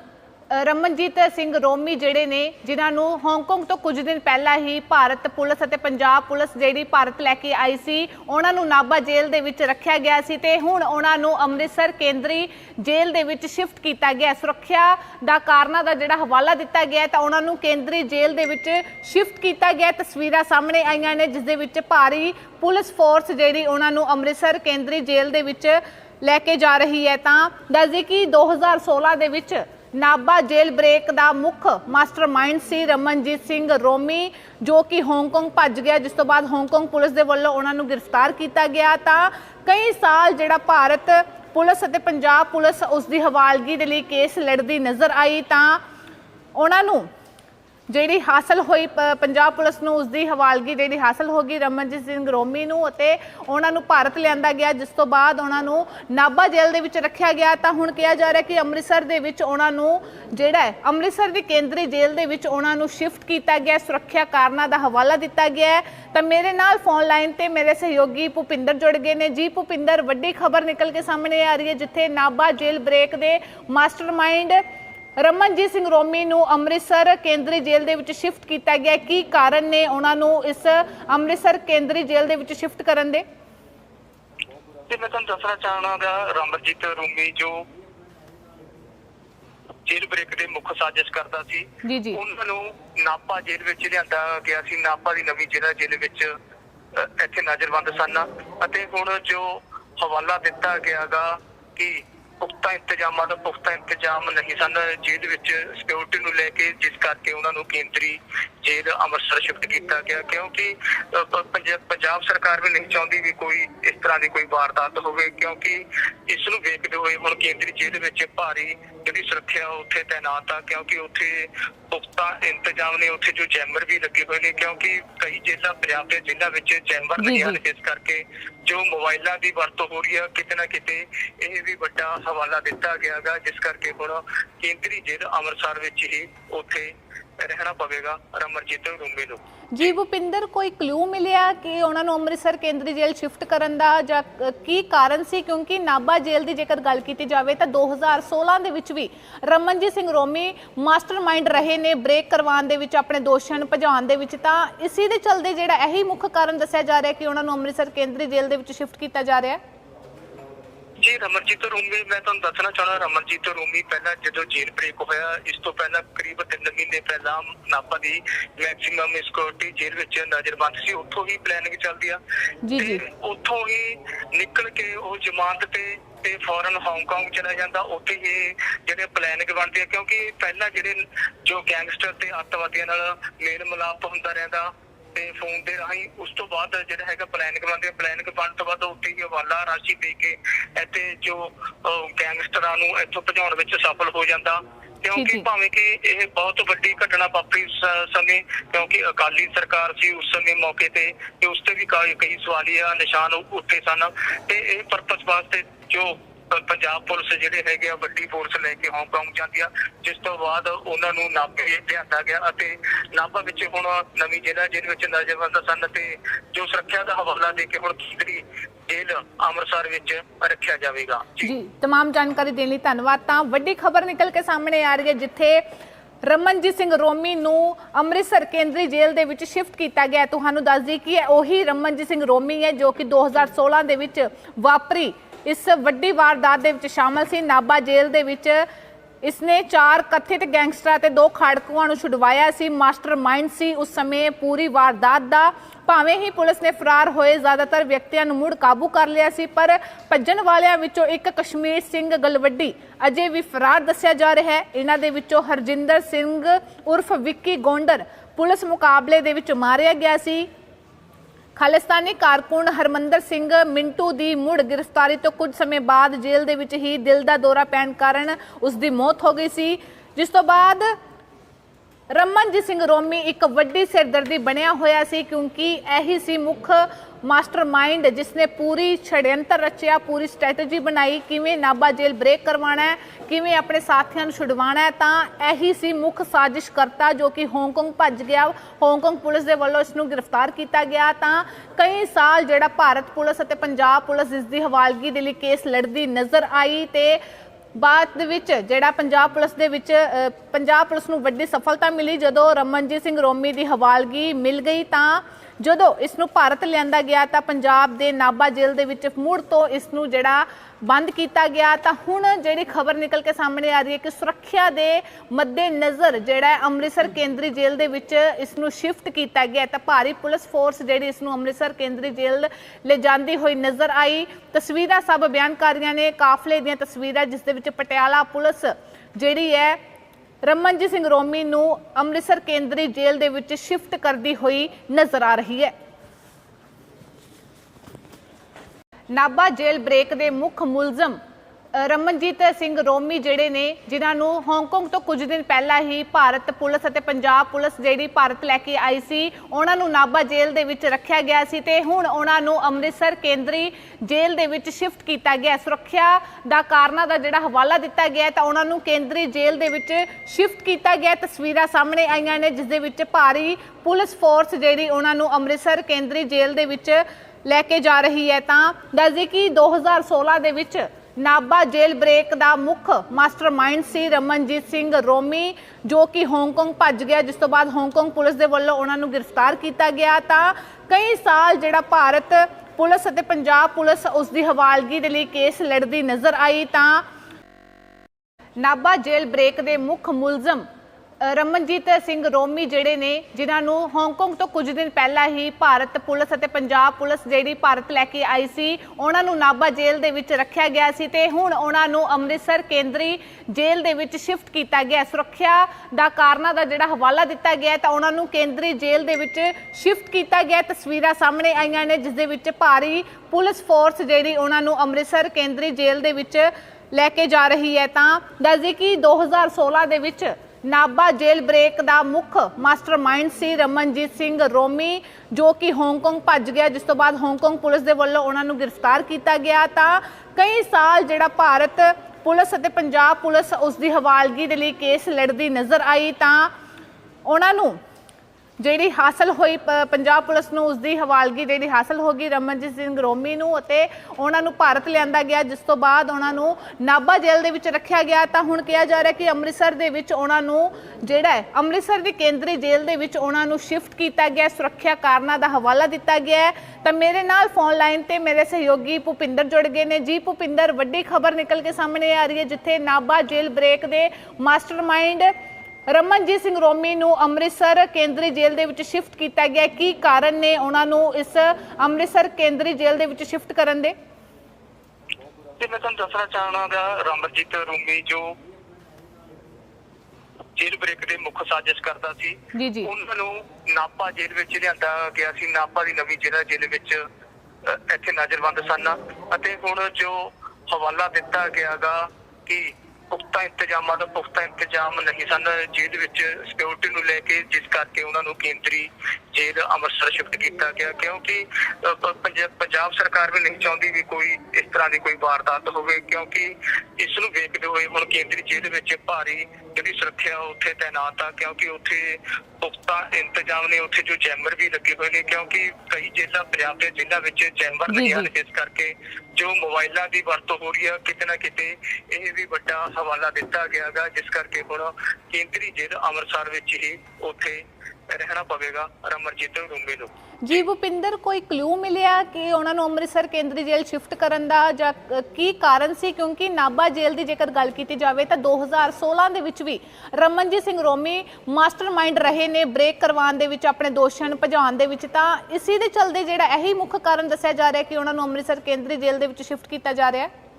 ਰਮਨਜੀਤ ਸਿੰਘ ਰੋਮੀ ਜਿਹੜੇ ਨੇ, ਜਿਨ੍ਹਾਂ ਨੂੰ ਹਾਂਗਕਾਂਗ ਤੋਂ ਕੁਝ ਦਿਨ ਪਹਿਲਾਂ ਹੀ ਭਾਰਤ ਪੁਲਿਸ ਅਤੇ ਪੰਜਾਬ ਪੁਲਿਸ ਜਿਹੜੀ ਭਾਰਤ ਲੈ ਕੇ ਆਈ ਸੀ, ਉਹਨਾਂ ਨੂੰ ਨਾਭਾ ਜੇਲ੍ਹ ਦੇ ਵਿੱਚ ਰੱਖਿਆ ਗਿਆ ਸੀ ਤੇ ਹੁਣ ਉਹਨਾਂ ਨੂੰ ਅੰਮ੍ਰਿਤਸਰ ਕੇਂਦਰੀ ਜੇਲ੍ਹ ਦੇ ਵਿੱਚ ਸ਼ਿਫਟ ਕੀਤਾ ਗਿਆ। ਸੁਰੱਖਿਆ ਦਾ ਕਾਰਨਾਂ ਦਾ ਜਿਹੜਾ ਹਵਾਲਾ ਦਿੱਤਾ ਗਿਆ ਤਾਂ ਉਹਨਾਂ ਨੂੰ ਕੇਂਦਰੀ ਜੇਲ੍ਹ ਦੇ ਵਿੱਚ ਸ਼ਿਫਟ ਕੀਤਾ ਗਿਆ। ਤਸਵੀਰਾਂ ਸਾਹਮਣੇ ਆਈਆਂ ਨੇ, ਜਿਸ ਦੇ ਵਿੱਚ ਭਾਰੀ ਪੁਲਿਸ ਫੋਰਸ ਜਿਹੜੀ ਉਹਨਾਂ ਨੂੰ ਅੰਮ੍ਰਿਤਸਰ ਕੇਂਦਰੀ ਜੇਲ੍ਹ ਦੇ ਵਿੱਚ ਲੈ ਕੇ ਜਾ ਰਹੀ ਹੈ। ਤਾਂ ਦੱਸਦੇ ਕਿ 2016 ਦੇ ਵਿੱਚ ਨਾਭਾ ਜੇਲ੍ਹ ਬ੍ਰੇਕ ਦਾ ਮੁੱਖ ਮਾਸਟਰਮਾਈਂਡ ਸੀ ਰਮਨਜੀਤ ਸਿੰਘ ਰੋਮੀ, ਜੋ ਕਿ ਹਾਂਗਕਾਂਗ ਭੱਜ ਗਿਆ। ਜਿਸ ਤੋਂ ਬਾਅਦ ਹਾਂਗਕਾਂਗ ਪੁਲਿਸ ਦੇ ਵੱਲੋਂ ਉਹਨਾਂ ਨੂੰ ਗ੍ਰਿਫਤਾਰ ਕੀਤਾ ਗਿਆ ਤਾਂ ਕਈ ਸਾਲ ਜਿਹੜਾ ਭਾਰਤ ਪੁਲਿਸ ਅਤੇ ਪੰਜਾਬ ਪੁਲਿਸ ਉਸ ਦੀ ਹਵਾਲਗੀ ਦੇ ਲਈ ਕੇਸ ਲੜਦੀ ਨਜ਼ਰ ਆਈ ਤਾਂ ਉਹਨਾਂ ਨੂੰ ਜਿਹੜੀ ਹਾਸਲ ਹੋਈ ਪੰਜਾਬ ਪੁਲਿਸ ਨੂੰ ਉਸ ਦੀ ਹਵਾਲਗੀ ਜਿਹੜੀ ਹਾਸਲ ਹੋ ਗਈ ਰਮਨਜੀਤ ਸਿੰਘ ਰੋਮੀ ਨੂੰ ਅਤੇ ਉਹਨਾਂ ਨੂੰ ਭਾਰਤ ਲਿਆਂਦਾ ਗਿਆ, ਜਿਸ ਤੋਂ ਬਾਅਦ ਉਹਨਾਂ ਨੂੰ ਨਾਭਾ ਜੇਲ੍ਹ ਦੇ ਵਿੱਚ ਰੱਖਿਆ ਗਿਆ। ਤਾਂ ਹੁਣ ਕਿਹਾ ਜਾ ਰਿਹਾ ਕਿ ਅੰਮ੍ਰਿਤਸਰ ਦੇ ਵਿੱਚ ਉਹਨਾਂ ਨੂੰ ਜਿਹੜਾ ਅੰਮ੍ਰਿਤਸਰ ਦੀ ਕੇਂਦਰੀ ਜੇਲ੍ਹ ਦੇ ਵਿੱਚ ਉਹਨਾਂ ਨੂੰ ਸ਼ਿਫਟ ਕੀਤਾ ਗਿਆ, ਸੁਰੱਖਿਆ ਕਾਰਨਾਂ ਦਾ ਹਵਾਲਾ ਦਿੱਤਾ ਗਿਆ ਤਾਂ ਮੇਰੇ ਨਾਲ ਫੋਨ ਲਾਈਨ ਤੇ ਮੇਰੇ ਸਹਿਯੋਗੀ ਭੁਪਿੰਦਰ ਜੁੜ ਗਏ ਨੇ। ਜੀ ਭੁਪਿੰਦਰ, ਵੱਡੀ ਖਬਰ ਨਿਕਲ ਕੇ ਸਾਹਮਣੇ ਆ ਰਹੀ ਹੈ, ਜਿੱਥੇ ਨਾਭਾ ਜੇਲ੍ਹ ਬ੍ਰੇਕ ਦੇ ਮਾਸਟਰਮਾਈਂਡ ਰਮਨਜੀਤ ਸਿੰਘ ਰੋਮੀ ਨੂੰ ਅੰਮ੍ਰਿਤਸਰ ਕੇਂਦਰੀ ਜੇਲ੍ਹ ਦੇ ਵਿੱਚ ਸ਼ਿਫਟ ਕੀਤਾ ਗਿਆ। ਕੀ ਕਾਰਨ ਨੇ ਉਹਨਾਂ ਨੂੰ ਇਸ ਅੰਮ੍ਰਿਤਸਰ ਕੇਂਦਰੀ ਜੇਲ੍ਹ ਦੇ ਵਿੱਚ ਸ਼ਿਫਟ ਕਰਨ ਦੇ? ਤੇ ਮੈਂ ਤੁਹਾਨੂੰ ਦੱਸਣਾ ਚਾਹਣਾਗਾ ਰਮਰਜੀਤ ਰੂਮੀ ਜੋ ਜੇਲ੍ਹ ਬ੍ਰੇਕ ਦੇ ਮੁੱਖ ਸਾਜ਼ਿਸ਼ ਕਰਦਾ ਸੀ। ਜੀ ਜੀ। ਉਹਨਾਂ ਨੂੰ ਨਾਪਾ ਜੇਲ੍ਹ ਵਿੱਚ ਲਿਆਂਦਾ ਗਿਆ ਸੀ। ਨਾਪਾ ਦੀ ਨਵੀਂ ਜ਼ਿਲ੍ਹਾ ਜੇਲ੍ਹ ਵਿੱਚ ਇੱਥੇ ਨਜ਼ਰਬੰਦ ਸਨ। ਅਤੇ ਹੁਣ ਜੋ ਹਵਾਲਾ ਦਿੱਤਾ ਗਿਆਗਾ ਕਿ ਪੁਖਤਾ ਇੰਤਜ਼ਾਮਾਂ ਦਾ ਪੁਖਤਾ ਇੰਤਜ਼ਾਮ ਨਹੀਂ ਸਨ, ਜਿਹਦੇ ਵਿੱਚ ਸਿਕਿਉਰਿਟੀ ਨੂੰ ਲੈ ਕੇ, ਜਿਸ ਕਰਕੇ ਉਹਨਾਂ ਨੂੰ ਕੇਂਦਰੀ ਜੇਲ੍ਹ ਅੰਮ੍ਰਿਤਸਰ ਸ਼ਿਫਟ ਕੀਤਾ ਗਿਆ ਕਿਉਂਕਿ ਪੰਜਾਬ ਸਰਕਾਰ ਵੀ ਨਹੀਂ ਚਾਹੁੰਦੀ ਵੀ ਕੋਈ ਇਸ ਤਰ੍ਹਾਂ ਦੀ ਕੋਈ ਵਾਰਦਾਤ ਹੋਵੇ ਕਿਉਂਕਿ ਇਸ ਨੂੰ ਵੇਖਦੇ ਹੋਏ ਹੁਣ ਕੇਂਦਰੀ ਜੇਲ੍ਹ ਵਿੱਚ ਭਾਰੀ ਜਿਹੜੀ ਸੁਰੱਖਿਆ ਉੱਥੇ ਤਾਇਨਾਤ ਆ ਕਿਉਂਕਿ ਉੱਥੇ ਪੁਖਤਾ ਇੰਤਜ਼ਾਮ ਨੇ ਉੱਥੇ ਜੋ ਚੈਂਬਰ ਵੀ ਲੱਗੇ ਹੋਏ ਨੇ ਕਿਉਂਕਿ ਕਈ ਜੇਲ੍ਹਾਂ ਪੰਜਾਬ ਦੇ ਜ਼ਿਲ੍ਹਾ ਵਿੱਚ ਚੈਂਬਰ ਜੀ, ਨਹੀਂ ਹਨ। ਜਿਸ ਕਰਕੇ ਜੋ ਮੋਬਾਈਲਾਂ ਦੀ ਵਰਤੋਂ ਹੋ ਰਹੀ ਆ ਕਿਤੇ ਨਾ ਕਿਤੇ ਇਹ ਵੀ ਵੱਡਾ ਹਵਾਲਾ ਦਿੱਤਾ ਗਿਆਗਾ ਜਿਸ ਕਰਕੇ ਹੁਣ ਕੇਂਦਰੀ ਜੇਲ੍ਹ ਅੰਮ੍ਰਿਤਸਰ ਵਿੱਚ ਹੀ ਉੱਥੇ ਰਹਿਣਾ ਪਵੇਗਾ ਰਮਰਜੀਤ ਰੂਮੇ ਨੂੰ ਜੀ ਭੁਪਿੰਦਰ, ਕੋਈ ਕਲੂ ਮਿਲਿਆ ਕਿ ਉਹਨਾਂ ਨੂੰ ਅੰਮ੍ਰਿਤਸਰ ਕੇਂਦਰੀ ਜੇਲ੍ਹ ਸ਼ਿਫਟ ਕਰਨ ਦਾ ਜਾਂ ਕੀ ਕਾਰਨ ਸੀ? ਕਿਉਂਕਿ ਨਾਭਾ ਜੇਲ੍ਹ ਦੀ ਜੇਕਰ ਗੱਲ ਕੀਤੀ ਜਾਵੇ ਤਾਂ 2016 ਦੇ ਵਿੱਚ ਵੀ ਰਮਨਜੀਤ ਸਿੰਘ ਰੋਮੀ ਮਾਸਟਰਮਾਈਂਡ ਰਹੇ ਨੇ, ਬ੍ਰੇਕ ਕਰਵਾਉਣ ਦੇ ਵਿੱਚ, ਆਪਣੇ ਦੋਸ਼ੀਆਂ ਨੂੰ ਭਜਾਉਣ ਦੇ ਵਿੱਚ। ਤਾਂ ਇਸੇ ਦੇ ਚਲਦੇ ਜਿਹੜਾ ਇਹੀ ਮੁੱਖ ਕਾਰਨ ਦੱਸਿਆ ਜਾ ਰਿਹਾ ਕਿ ਉਹਨਾਂ ਨੂੰ ਅੰਮ੍ਰਿਤਸਰ ਕੇਂਦਰੀ ਜੇਲ੍ਹ ਦੇ ਵਿੱਚ ਸ਼ਿਫਟ ਕੀਤਾ ਜਾ ਰਿਹਾ ਹੈ। ਜੀ ਰਮਨਜੀਤ ਰੂਮੀ ਮੈਂ ਤੁਹਾਨੂੰ ਦੱਸਣਾ ਚਾਹੁੰਦਾ ਰਮਨਜੀਤ ਰੂਮੀ ਪਹਿਲਾਂ ਜਦੋਂ ਜੇਲ੍ਹ ਬ੍ਰੇਕ ਹੋਇਆ ਇਸ ਤੋਂ ਪਹਿਲਾਂ ਕਰੀਬ 3 ਮਹੀਨੇ ਪਹਿਲਾਂ ਨਾਪਾ ਦੀ ਮੈਕਸਿਮਮ ਸਿਕਿਉਰਿਟੀ ਜੇਲ੍ਹ ਵਿੱਚ ਨਜ਼ਰਬੰਦ ਸੀ ਉੱਥੋਂ ਹੀ ਪਲੈਨਿੰਗ ਚੱਲਦੀ ਆ ਜੀ, ਜੀ। ਉੱਥੋਂ ਹੀ ਨਿਕਲ ਕੇ ਉਹ ਜ਼ਮਾਨਤ ਤੇ ਤੇ ਫੌਰਨ ਹਾਂਗਕਾਂਗ ਚਲਾ ਜਾਂਦਾ ਉੱਥੇ ਹੀ ਜਿਹੜੇ ਪਲੈਨਿੰਗ ਬਣਦੀ ਆ ਕਿਉਂਕਿ ਪਹਿਲਾਂ ਜਿਹੜੇ ਜੋ ਗੈਂਗਸਟਰ ਤੇ ਅੱਤਵਾਦੀਆਂ ਨਾਲ ਮੇਲ ਮਿਲਾਪ ਹੁੰਦਾ ਰਹਿੰਦਾ ਤੇ ਫੋਨ ਦੇ ਰਾਹੀਂ ਉਸ ਤੋਂ ਬਾਅਦ ਜਿਹੜਾ ਹੈਗਾ ਪਲੈਨਿੰਗ ਬਣਦੀ ਹੈ ਪਲੈਨਿੰਗ ਬਣਨ ਤੋਂ ਬਾਅਦ ਉੱਥੇ ਹੀ ਹਵਾਲਾ ਰਾਸ਼ੀ ਦੇ ਕੇ ਇੱਥੇ ਜੋ ਗੈਂਗਸਟਰਾਂ ਨੂੰ ਇੱਥੋਂ ਭਜਾਉਣ ਵਿੱਚ ਸਫਲ ਹੋ ਜਾਂਦਾ। ਕਿਉਂਕਿ। ਭਾਵੇਂ ਕਿ ਇਹ ਬਹੁਤ ਵੱਡੀ ਘਟਨਾ ਵਾਪਰੀ ਸਮੇਂ ਕਿਉਂਕਿ ਅਕਾਲੀ ਸਰਕਾਰ ਸੀ ਉਸ ਸਮੇਂ ਮੌਕੇ ਤੇ ਤੇ ਉਸ ਤੇ ਵੀ ਕਈ ਸਵਾਲੀਆ ਨਿਸ਼ਾਨ ਉੱਠੇ ਸਨ। ਤੇ ਇਹ ਪਰਪਸ ਵਾਸਤੇ ਜੋ ਪੰਜਾਬ ਪੁਲਿਸ ਜਿਹੜੇ ਹੈਗੇ ਆ ਵੱਡੀ ਫੋਰਸ ਲੈ ਕੇ ਹਾਂਗਕਾਂਗ ਜਾਂਦੀ ਆ ਜਿਸ ਤੋਂ ਬਾਅਦ ਉਹਨਾਂ ਨੂੰ ਨਾਭੇ ਲਿਆਂਦਾ ਗਿਆ ਅਤੇ ਨਾਭਾ ਵਿੱਚ ਹੁਣ ਨਵੀਂ ਜ਼ਿਲ੍ਹਾ ਜੇਲ੍ਹ ਵਿੱਚ ਨਜ਼ਰਬੰਦ ਸਨ ਤੇ ਜੋ ਸੁਰੱਖਿਆ ਦਾ ਹਵਾਲਾ ਦੇ ਕੇ ਹੁਣ ਕੇਂਦਰੀ ਜੇਲ੍ਹ ਅੰਮ੍ਰਿਤਸਰ ਵਿੱਚ ਰੱਖਿਆ ਜਾਵੇਗਾ ਜੀ ਜੀ तमाम ਜਾਣਕਾਰੀ ਦੇਣ ਲਈ ਧੰਨਵਾਦ ਤਾਂ ਵੱਡੀ ਖਬਰ ਨਿਕਲ ਕੇ ਸਾਹਮਣੇ ਆ ਰਹੀ ਹੈ ਜਿੱਥੇ ਰਮਨਜੀਤ ਸਿੰਘ ਰੋਮੀ ਨੂੰ ਅੰਮ੍ਰਿਤਸਰ ਕੇਂਦਰੀ ਜੇਲ੍ਹ ਦੇ ਵਿੱਚ ਸ਼ਿਫਟ ਕੀਤਾ ਗਿਆ ਹੈ। ਤੁਹਾਨੂੰ ਦੱਸ ਦਈਏ ਕਿ ਇਹ ਉਹੀ ਰਮਨਜੀਤ ਸਿੰਘ ਰੋਮੀ ਹੈ ਜੋ ਕਿ 2016 ਦੇ ਵਿੱਚ ਵਾਪਰੀ ਇਸ ਵੱਡੀ ਵਾਰਦਾਤ ਦੇ ਵਿੱਚ ਸ਼ਾਮਲ ਸੀ। ਨਾਭਾ ਜੇਲ੍ਹ ਦੇ ਵਿੱਚ ਇਸਨੇ ਚਾਰ ਕਥਿਤ ਗੈਂਗਸਟਰਾਂ ਤੇ ਦੋ ਖਾੜਕੂਆਂ ਨੂੰ ਛੁਡਵਾਇਆ ਸੀ। ਮਾਸਟਰਮਾਈਂਡ ਸੀ। ਉਸ ਸਮੇਂ ਪੂਰੀ ਵਾਰਦਾਤ ਦਾ ਭਾਵੇਂ ਹੀ ਪੁਲਿਸ ਨੇ ਫਰਾਰ ਹੋਏ, ਜ਼ਿਆਦਾਤਰ ਵਿਅਕਤੀਆਂ ਨੂੰ ਮੁੜ ਕਾਬੂ ਕਰ ਲਿਆ ਸੀ, ਪਰ ਭੱਜਣ ਵਾਲਿਆਂ ਵਿੱਚੋਂ ਇੱਕ ਕਸ਼ਮੀਰ ਸਿੰਘ ਗਲਵੱਡੀ ਅਜੇ ਵੀ ਫਰਾਰ ਦੱਸਿਆ ਜਾ ਰਿਹਾ ਹੈ। ਇਹਨਾਂ ਦੇ ਵਿੱਚੋਂ ਹਰਜਿੰਦਰ ਸਿੰਘ ਉਰਫ ਵਿੱਕੀ ਗੋਂਡਰ ਪੁਲਿਸ ਮੁਕਾਬਲੇ ਦੇ ਵਿੱਚ ਮਾਰਿਆ ਗਿਆ ਸੀ। ਖਾਲਿਸਤਾਨੀ ਕਾਰਕੁਨ ਹਰਮੰਦਰ ਸਿੰਘ ਮਿੰਟੂ ਦੀ ਮੁੜ ਗ੍ਰਿਫਤਾਰੀ ਤੋਂ ਕੁਝ ਸਮੇਂ ਬਾਅਦ ਜੇਲ੍ਹ ਦੇ ਵਿੱਚ ਹੀ ਦਿਲ ਦਾ ਦੌਰਾ ਪੈਣ ਕਾਰਨ ਉਸ ਦੀ ਮੌਤ ਹੋ ਗਈ ਸੀ। ਜਿਸ ਤੋਂ ਬਾਅਦ ਰਮਨਜੀਤ ਸਿੰਘ ਰੋਮੀ ਇੱਕ ਵੱਡੀ ਸਿਰਦਰਦੀ ਬਣਿਆ ਹੋਇਆ ਸੀ ਕਿਉਂਕਿ ਇਹੀ ਸੀ ਮੁੱਖ ਮਾਸਟਰਮਾਈਂਡ, ਜਿਸਨੇ ਪੂਰੀ ਛੜਯੰਤਰ ਰਚਿਆ, ਪੂਰੀ ਸਟ੍ਰੈਟਜੀ ਬਣਾਈ, ਕਿਵੇਂ ਨਾਬਾ ਜੇਲ੍ਹ ਬ੍ਰੇਕ ਕਰਵਾਉਣਾ ਹੈ, ਕਿਵੇਂ ਆਪਣੇ ਸਾਥੀਆਂ ਨੂੰ ਛੁਡਵਾਉਣਾ ਹੈ, ਤਾਂ ਇਹੀ ਸੀ ਮੁੱਖ ਸਾਜ਼ਿਸ਼ ਕਰਤਾ ਜੋ ਕਿ ਹਾਂਗਕਾਂਗ ਭੱਜ ਗਿਆ। ਹਾਂਗਕਾਂਗ ਪੁਲਿਸ ਦੇ ਵੱਲੋਂ ਇਸ ਨੂੰ ਗ੍ਰਿਫਤਾਰ ਕੀਤਾ ਗਿਆ। ਤਾਂ ਕਈ ਸਾਲ ਜਿਹੜਾ ਭਾਰਤ ਪੁਲਿਸ ਅਤੇ ਪੰਜਾਬ ਪੁਲਿਸ ਇਸ ਦੀ ਹਵਾਲਗੀ ਦੇ ਲਈ ਕੇਸ ਲੜਦੀ ਨਜ਼ਰ ਆਈ ਤੇ ਬਾਅਦ ਦੇ ਵਿੱਚ ਜਿਹੜਾ ਪੰਜਾਬ ਪੁਲਿਸ ਦੇ ਵਿੱਚ ਪੰਜਾਬ ਪੁਲਿਸ ਨੂੰ ਵੱਡੀ ਸਫਲਤਾ ਮਿਲੀ ਜਦੋਂ ਰਮਨਜੀਤ ਸਿੰਘ ਰੋਮੀ ਦੀ ਹਵਾਲਗੀ ਮਿਲ ਗਈ ਤਾਂ ਜਦੋਂ ਇਸ ਨੂੰ ਭਾਰਤ ਲਿਆਂਦਾ ਗਿਆ ਤਾਂ ਪੰਜਾਬ ਦੇ ਨਾਭਾ ਜੇਲ੍ਹ ਦੇ ਵਿੱਚ ਮੁੜ ਤੋਂ ਇਸ ਨੂੰ ਜਿਹੜਾ ਬੰਦ ਕੀਤਾ ਗਿਆ, ਤਾਂ ਹੁਣ ਜਿਹੜੀ ਖਬਰ ਨਿਕਲ ਕੇ ਸਾਹਮਣੇ ਆ ਰਹੀ ਹੈ ਕਿ ਸੁਰੱਖਿਆ ਦੇ ਮੱਦੇ ਨਜ਼ਰ ਜਿਹੜਾ ਅੰਮ੍ਰਿਤਸਰ ਕੇਂਦਰੀ ਜੇਲ੍ਹ ਦੇ ਵਿੱਚ ਇਸ ਨੂੰ ਸ਼ਿਫਟ ਕੀਤਾ ਗਿਆ ਤਾਂ ਭਾਰੀ ਪੁਲਿਸ ਫੋਰਸ ਜਿਹੜੀ ਇਸ ਨੂੰ ਅੰਮ੍ਰਿਤਸਰ ਕੇਂਦਰੀ ਜੇਲ੍ਹ ਲੈ ਜਾਂਦੀ ਹੋਈ ਨਜ਼ਰ ਆਈ। ਤਸਵੀਰਾਂ ਸਭ ਬਿਆਨਕਾਰੀਆਂ ਨੇ, ਕਾਫਲੇ ਦੀਆਂ ਤਸਵੀਰਾਂ ਜਿਸ ਦੇ ਵਿੱਚ ਪਟਿਆਲਾ ਪੁਲਿਸ ਜਿਹੜੀ ਹੈ ਰਮਨਜੀਤ ਸਿੰਘ ਰੋਮੀ ਨੂੰ ਅੰਮ੍ਰਿਤਸਰ ਕੇਂਦਰੀ ਜੇਲ੍ਹ ਦੇ ਵਿੱਚ ਸ਼ਿਫਟ ਕਰਦੀ ਹੋਈ ਨਜ਼ਰ ਆ ਰਹੀ ਹੈ। ਨਾਭਾ ਜੇਲ੍ਹ ਬ੍ਰੇਕ ਦੇ ਮੁੱਖ ਮੁਲਜ਼ਮ ਰਮਨਜੀਤ ਸਿੰਘ ਰੋਮੀ ਜਿਹੜੇ ਨੇ, ਜਿਨ੍ਹਾਂ ਨੂੰ ਹਾਂਗਕਾਂਗ ਤੋਂ ਕੁਝ ਦਿਨ ਪਹਿਲਾਂ ਹੀ ਭਾਰਤ ਪੁਲਿਸ ਅਤੇ ਪੰਜਾਬ ਪੁਲਿਸ ਜਿਹੜੀ ਭਾਰਤ ਲੈ ਕੇ ਆਈ ਸੀ, ਉਹਨਾਂ ਨੂੰ ਨਾਭਾ ਜੇਲ੍ਹ ਦੇ ਵਿੱਚ ਰੱਖਿਆ ਗਿਆ ਸੀ ਤੇ ਹੁਣ ਉਹਨਾਂ ਨੂੰ ਅੰਮ੍ਰਿਤਸਰ ਕੇਂਦਰੀ ਜੇਲ੍ਹ ਦੇ ਵਿੱਚ ਸ਼ਿਫਟ ਕੀਤਾ ਗਿਆ। ਸੁਰੱਖਿਆ ਦਾ ਕਾਰਨਾਂ ਦਾ ਜਿਹੜਾ ਹਵਾਲਾ ਦਿੱਤਾ ਗਿਆ ਤਾਂ ਉਹਨਾਂ ਨੂੰ ਕੇਂਦਰੀ ਜੇਲ੍ਹ ਦੇ ਵਿੱਚ ਸ਼ਿਫਟ ਕੀਤਾ ਗਿਆ। ਤਸਵੀਰਾਂ ਸਾਹਮਣੇ ਆਈਆਂ ਨੇ, ਜਿਸ ਦੇ ਵਿੱਚ ਭਾਰੀ ਪੁਲਿਸ ਫੋਰਸ ਜਿਹੜੀ ਉਹਨਾਂ ਨੂੰ ਅੰਮ੍ਰਿਤਸਰ ਕੇਂਦਰੀ ਜੇਲ੍ਹ ਦੇ ਵਿੱਚ ਲੈ ਕੇ ਜਾ ਰਹੀ ਹੈ। ਤਾਂ ਦੱਸਦੀ ਕਿ 2016 ਦੇ ਵਿੱਚ ਨਾਭਾ ਜੇਲ੍ਹ ਬ੍ਰੇਕ ਦਾ ਮੁੱਖ ਮਾਸਟਰਮਾਈਂਡ ਸੀ ਰਮਨਜੀਤ ਸਿੰਘ ਰੋਮੀ, ਜੋ ਕਿ ਹਾਂਗਕਾਂਗ ਭੱਜ ਗਿਆ, ਜਿਸ ਤੋਂ ਬਾਅਦ ਹਾਂਗਕਾਂਗ ਪੁਲਿਸ ਦੇ ਵੱਲੋਂ ਉਹਨਾਂ ਨੂੰ ਗ੍ਰਿਫਤਾਰ ਕੀਤਾ ਗਿਆ। ਤਾਂ ਕਈ ਸਾਲ ਜਿਹੜਾ ਭਾਰਤ ਪੁਲਿਸ ਅਤੇ ਪੰਜਾਬ ਪੁਲਿਸ ਉਸ ਦੀ ਹਵਾਲਗੀ ਦੇ ਲਈ ਕੇਸ ਲੜਦੀ ਨਜ਼ਰ ਆਈ, ਤਾਂ ਨਾਭਾ ਜੇਲ ਬ੍ਰੇਕ ਦੇ ਮੁੱਖ ਮੁਲਜ਼ਮ ਰਮਨਜੀਤ ਸਿੰਘ ਰੋਮੀ ਜਿਹੜੇ ਨੇ, ਜਿਨ੍ਹਾਂ ਨੂੰ ਹਾਂਗਕਾਂਗ ਤੋਂ ਕੁਝ ਦਿਨ ਪਹਿਲਾਂ ਹੀ ਭਾਰਤ ਪੁਲਿਸ ਅਤੇ ਪੰਜਾਬ ਪੁਲਿਸ ਜਿਹੜੀ ਭਾਰਤ ਲੈ ਕੇ ਆਈ ਸੀ, ਉਹਨਾਂ ਨੂੰ ਨਾਭਾ ਜੇਲ੍ਹ ਦੇ ਵਿੱਚ ਰੱਖਿਆ ਗਿਆ ਸੀ ਤੇ ਹੁਣ ਉਹਨਾਂ ਨੂੰ ਅੰਮ੍ਰਿਤਸਰ ਕੇਂਦਰੀ ਜੇਲ੍ਹ ਦੇ ਵਿੱਚ ਸ਼ਿਫਟ ਕੀਤਾ ਗਿਆ। ਸੁਰੱਖਿਆ ਦਾ ਕਾਰਨਾਂ ਦਾ ਜਿਹੜਾ ਹਵਾਲਾ ਦਿੱਤਾ ਗਿਆ ਤਾਂ ਉਹਨਾਂ ਨੂੰ ਕੇਂਦਰੀ ਜੇਲ੍ਹ ਦੇ ਵਿੱਚ ਸ਼ਿਫਟ ਕੀਤਾ ਗਿਆ। ਤਸਵੀਰਾਂ ਸਾਹਮਣੇ ਆਈਆਂ ਨੇ, ਜਿਸ ਦੇ ਵਿੱਚ ਭਾਰੀ ਪੁਲਿਸ ਫੋਰਸ ਜਿਹੜੀ ਉਹਨਾਂ ਨੂੰ ਅੰਮ੍ਰਿਤਸਰ ਕੇਂਦਰੀ ਜੇਲ੍ਹ ਦੇ ਵਿੱਚ ਲੈ ਕੇ ਜਾ ਰਹੀ ਹੈ। ਤਾਂ ਦੱਸਦੇ ਕਿ 2016 ਦੇ ਵਿੱਚ ਨਾਭਾ ਜੇਲ੍ਹ ਬ੍ਰੇਕ ਦਾ ਮੁੱਖ ਮਾਸਟਰਮਾਈਂਡ ਸੀ ਰਮਨਜੀਤ ਸਿੰਘ ਰੋਮੀ, ਜੋ ਕਿ ਹਾਂਗਕਾਂਗ ਭੱਜ ਗਿਆ। ਜਿਸ ਤੋਂ ਬਾਅਦ ਹਾਂਗਕਾਂਗ ਪੁਲਿਸ ਦੇ ਵੱਲੋਂ ਉਹਨਾਂ ਨੂੰ ਗ੍ਰਿਫਤਾਰ ਕੀਤਾ ਗਿਆ ਤਾਂ ਕਈ ਸਾਲ ਜਿਹੜਾ ਭਾਰਤ ਪੁਲਿਸ ਅਤੇ ਪੰਜਾਬ ਪੁਲਿਸ ਉਸ ਦੀ ਹਵਾਲਗੀ ਦੇ ਲਈ ਕੇਸ ਲੜਦੀ ਨਜ਼ਰ ਆਈ ਤਾਂ ਉਹਨਾਂ ਨੂੰ ਜਿਹੜੀ ਹਾਸਲ ਹੋਈ ਪੰਜਾਬ ਪੁਲਿਸ ਨੂੰ ਉਸ ਦੀ ਹਵਾਲਗੀ ਜਿਹੜੀ ਹਾਸਲ ਹੋ ਗਈ ਰਮਨਜੀਤ ਸਿੰਘ ਰੋਮੀ ਨੂੰ ਅਤੇ ਉਹਨਾਂ ਨੂੰ ਭਾਰਤ ਲਿਆਂਦਾ ਗਿਆ, ਜਿਸ ਤੋਂ ਬਾਅਦ ਉਹਨਾਂ ਨੂੰ ਨਾਭਾ ਜੇਲ੍ਹ ਦੇ ਵਿੱਚ ਰੱਖਿਆ ਗਿਆ। ਤਾਂ ਹੁਣ ਕਿਹਾ ਜਾ ਰਿਹਾ ਕਿ ਅੰਮ੍ਰਿਤਸਰ ਦੇ ਵਿੱਚ ਉਹਨਾਂ ਨੂੰ ਜਿਹੜਾ ਹੈ, ਅੰਮ੍ਰਿਤਸਰ ਦੀ ਕੇਂਦਰੀ ਜੇਲ੍ਹ ਦੇ ਵਿੱਚ ਉਹਨਾਂ ਨੂੰ ਸ਼ਿਫਟ ਕੀਤਾ ਗਿਆ, ਸੁਰੱਖਿਆ ਕਾਰਨਾਂ ਦਾ ਹਵਾਲਾ ਦਿੱਤਾ ਗਿਆ ਤਾਂ ਮੇਰੇ ਨਾਲ ਫੋਨ ਲਾਈਨ ਤੇ ਮੇਰੇ ਸਹਿਯੋਗੀ ਭੁਪਿੰਦਰ ਜੁੜ ਗਏ ਨੇ। ਜੀ ਭੁਪਿੰਦਰ, ਵੱਡੀ ਖਬਰ ਨਿਕਲ ਕੇ ਸਾਹਮਣੇ ਆ ਰਹੀ ਹੈ, ਜਿੱਥੇ ਨਾਭਾ ਜੇਲ੍ਹ ਬ੍ਰੇਕ ਦੇ ਮਾਸਟਰਮਾਈਂਡ ਰਮਨਜੀਤ ਸਿੰਘ ਰੋਮੀ ਨੂੰ ਅੰਮ੍ਰਿਤਸਰ ਕੇਂਦਰੀ ਜੇਲ੍ਹ ਦੇ ਵਿੱਚ ਸ਼ਿਫਟ ਕੀਤਾ ਗਿਆ। ਕੀ ਕਾਰਨ ਨੇ ਉਹਨਾਂ ਨੂੰ ਇਸ ਅੰਮ੍ਰਿਤਸਰ ਕੇਂਦਰੀ ਜੇਲ੍ਹ ਦੇ ਵਿੱਚ ਸ਼ਿਫਟ ਕਰਨ ਦੇ? ਤੇ ਮੈਂ ਤੁਹਾਨੂੰ ਦੱਸਣਾ ਚਾਹਣਾਗਾ ਰਮਨਜੀਤ ਰੂਮੀ ਜੋ ਜੇਲ੍ਹ ਬ੍ਰੇਕ ਦੇ ਮੁੱਖ ਸਾਜ਼ਿਸ਼ ਕਰਦਾ ਸੀ ਉਹਨਾਂ ਨੂੰ ਨਾਪਾ ਜੇਲ੍ਹ ਵਿੱਚ ਲਿਆਂਦਾ ਗਿਆ ਸੀ। ਨਾਪਾ ਦੀ ਨਵੀਂ ਜ਼ਿਲ੍ਹਾ ਜੇਲ੍ਹ ਵਿੱਚ ਇੱਥੇ ਨਜ਼ਰਬੰਦ ਸਨ। ਅਤੇ ਹੁਣ ਜੋ ਹਵਾਲਾ ਦਿੱਤਾ ਗਿਆਗਾ ਕਿ ਪੁਖਤਾ ਇੰਤਜ਼ਾਮਾਂ ਦਾ ਪੁਖਤਾ ਇੰਤਜ਼ਾਮ ਨਹੀਂ ਸਨ ਜੇਲ੍ਹ ਵਿੱਚ ਸਿਕਿਉਰਿਟੀ ਨੂੰ ਲੈ ਕੇ ਜਿਸ ਕਰਕੇ ਉਹਨਾਂ ਨੂੰ ਕੇਂਦਰੀ ਜੇਲ੍ਹ ਅੰਮ੍ਰਿਤਸਰ ਸ਼ਿਫਟ ਕੀਤਾ ਗਿਆ ਕਿਉਂਕਿ ਪੰਜਾਬ ਸਰਕਾਰ ਵੀ ਨਹੀਂ ਚਾਹੁੰਦੀ ਵੀ ਕੋਈ ਇਸ ਤਰ੍ਹਾਂ ਦੀ ਕੋਈ ਵਾਰਦਾਤ ਹੋਵੇ ਕਿਉਂਕਿ ਇਸ ਨੂੰ ਵੇਖਦੇ ਹੋਏ ਹੁਣ ਕੇਂਦਰੀ ਜੇਲ੍ਹ ਵਿੱਚ ਭਾਰੀ ਜਿਹੜੀ ਸੁਰੱਖਿਆ ਉੱਥੇ ਤਾਇਨਾਤ ਆ ਕਿਉਂਕਿ ਉੱਥੇ ਪੁਖਤਾ ਇੰਤਜ਼ਾਮ ਨੇ ਉੱਥੇ ਜੋ ਚੈਂਬਰ ਵੀ ਲੱਗੇ ਹੋਏ ਨੇ ਕਿਉਂਕਿ ਕਈ ਜੇਲ੍ਹਾਂ ਪੰਜਾਬ ਦੇ ਜ਼ਿਲ੍ਹਾ ਵਿੱਚ ਚੈਂਬਰ ਜੀ, ਲੱਗਿਆ ਜੀ। ਨੇ ਇਸ ਕਰਕੇ ਜੋ ਮੋਬਾਈਲਾਂ ਦੀ ਵਰਤੋਂ ਹੋ ਰਹੀ ਆ ਕਿਤੇ ਨਾ ਕਿਤੇ ਇਹ ਵੀ ਵੱਡਾ ਹਵਾਲਾ ਦਿੱਤਾ ਗਿਆਗਾ, ਜਿਸ ਕਰਕੇ ਹੁਣ ਕੇਂਦਰੀ ਜੇਲ੍ਹ ਅੰਮ੍ਰਿਤਸਰ ਵਿੱਚ ਹੀ ਉੱਥੇ ਰਹਿਣਾ ਪਵੇਗਾ ਰਮਨਜੀਤ ਰੂਮੀ ਨੂੰ। ਜੀ ਭੁਪਿੰਦਰ, ਕੋਈ ਕਲੂ ਮਿਲਿਆ ਕਿ ਉਹਨਾਂ ਨੂੰ ਅੰਮ੍ਰਿਤਸਰ ਕੇਂਦਰੀ ਜੇਲ੍ਹ ਸ਼ਿਫਟ ਕਰਨ ਦਾ ਜਾਂ ਕੀ ਕਾਰਨ ਸੀ? ਕਿਉਂਕਿ ਨਾਭਾ ਜੇਲ੍ਹ ਦੀ ਜੇਕਰ ਗੱਲ ਕੀਤੀ ਜਾਵੇ ਤਾਂ 2016 ਦੇ ਵਿੱਚ ਵੀ ਰਮਨਜੀਤ ਸਿੰਘ ਰੋਮੀ ਮਾਸਟਰਮਾਈਂਡ ਰਹੇ ਨੇ, ਬ੍ਰੇਕ ਕਰਵਾਉਣ ਦੇ ਵਿੱਚ, ਆਪਣੇ ਦੋਸ਼ੀਆਂ ਨੂੰ ਭਜਾਉਣ ਦੇ ਵਿੱਚ। ਤਾਂ ਇਸੇ ਦੇ ਚਲਦੇ ਜਿਹੜਾ ਇਹੀ ਮੁੱਖ ਕਾਰਨ ਦੱਸਿਆ ਜਾ ਰਿਹਾ ਕਿ ਉਹਨਾਂ ਨੂੰ ਅੰਮ੍ਰਿਤਸਰ ਕੇਂਦਰੀ ਜੇਲ੍ਹ ਦੇ ਵਿੱਚ ਸ਼ਿਫਟ ਕੀਤਾ ਜਾ ਰਿਹਾ ਹੈ।